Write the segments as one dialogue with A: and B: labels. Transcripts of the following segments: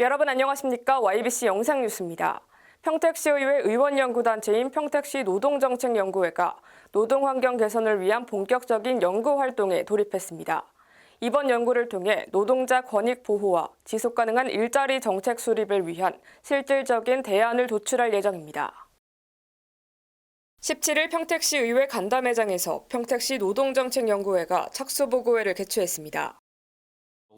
A: 여러분 안녕하십니까? YBC 영상뉴스입니다. 평택시의회 의원연구단체인 평택시 노동정책연구회가 노동환경 개선을 위한 본격적인 연구 활동에 돌입했습니다. 이번 연구를 통해 노동자 권익 보호와 지속 가능한 일자리 정책 수립을 위한 실질적인 대안을 도출할 예정입니다. 17일 평택시 의회 간담회장에서 평택시 노동정책연구회가 착수보고회를 개최했습니다.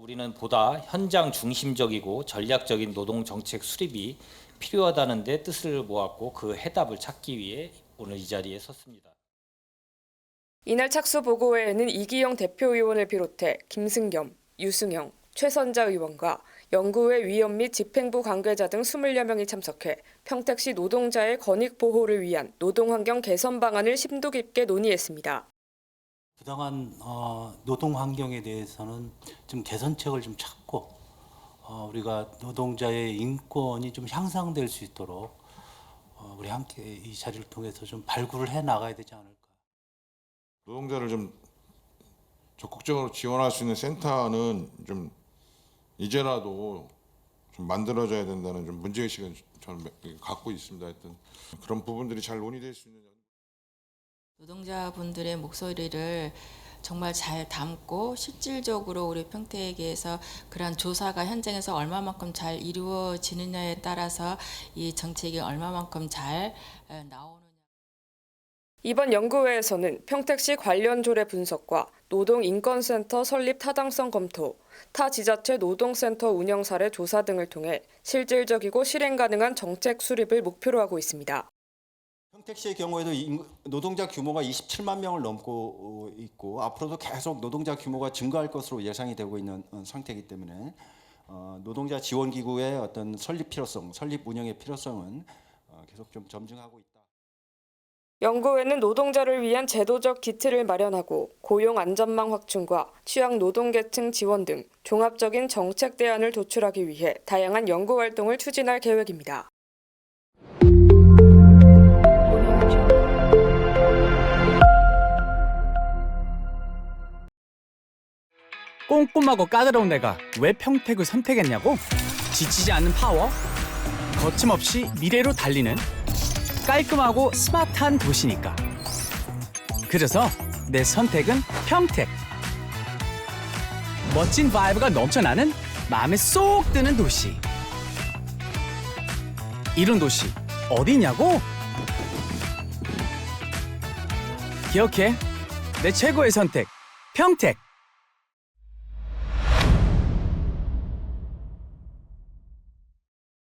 B: 우리는 보다 현장 중심적이고 전략적인 노동 정책 수립이 필요하다는 데 뜻을 모았고 그 해답을 찾기 위해 오늘 이 자리에 섰습니다.
A: 이날 착수 보고회에는 이기영 대표의원을 비롯해 김승겸, 유승영, 최선자 의원과 연구회 위원 및 집행부 관계자 등 20여 명이 참석해 평택시 노동자의 권익 보호를 위한 노동환경 개선 방안을 심도 깊게 논의했습니다.
C: 부당한 어, 노동 환경에 대해서는 좀 개선책을 좀 찾고 어, 우리가 노동자의 인권이 좀 향상될 수 있도록 어, 우리 함께 이 자리를 통해서 좀 발굴을 해 나가야 되지 않을까.
D: 노동자를 좀 적극적으로 지원할 수 있는 센터는 좀 이제라도 좀 만들어져야 된다는 좀 문제의식은 저는 갖고 있습니다. 하여튼 그런 부분들이 잘 논의될 수 있는
E: 노동자분들의 목소리를 정말 잘 담고 실질적으로 우리 평택에서 그러한 조사가 현장에서 얼마만큼 잘 이루어지느냐에 따라서 이 정책이 얼마만큼 잘 에, 나오느냐.
A: 이번 연구회에서는 평택시 관련 조례 분석과 노동인권센터 설립 타당성 검토, 타 지자체 노동센터 운영 사례 조사 등을 통해 실질적이고 실행 가능한 정책 수립을 목표로 하고 있습니다.
F: 평택시의 경우에도 인- 노동자 규모가 27만 명을 넘고 어, 있고 앞으로도 계속 노동자 규모가 증가할 것으로 예상이 되고 있는 어, 상태이기 때문에 어, 노동자 지원 기구의 어떤 설립 필요성, 설립 운영의 필요성은 어, 계속 좀 점증하고 있다.
A: 연구회는 노동자를 위한 제도적 기틀을 마련하고 고용 안전망 확충과 취약 노동계층 지원 등 종합적인 정책 대안을 도출하기 위해 다양한 연구 활동을 추진할 계획입니다.
G: 꼼꼼하고 까다로운 내가 왜 평택을 선택했냐고? 지치지 않는 파워? 거침없이 미래로 달리는 깔끔하고 스마트한 도시니까. 그래서 내 선택은 평택. 멋진 바이브가 넘쳐나는 마음에 쏙 드는 도시. 이런 도시 어디냐고? 기억해. 내 최고의 선택. 평택.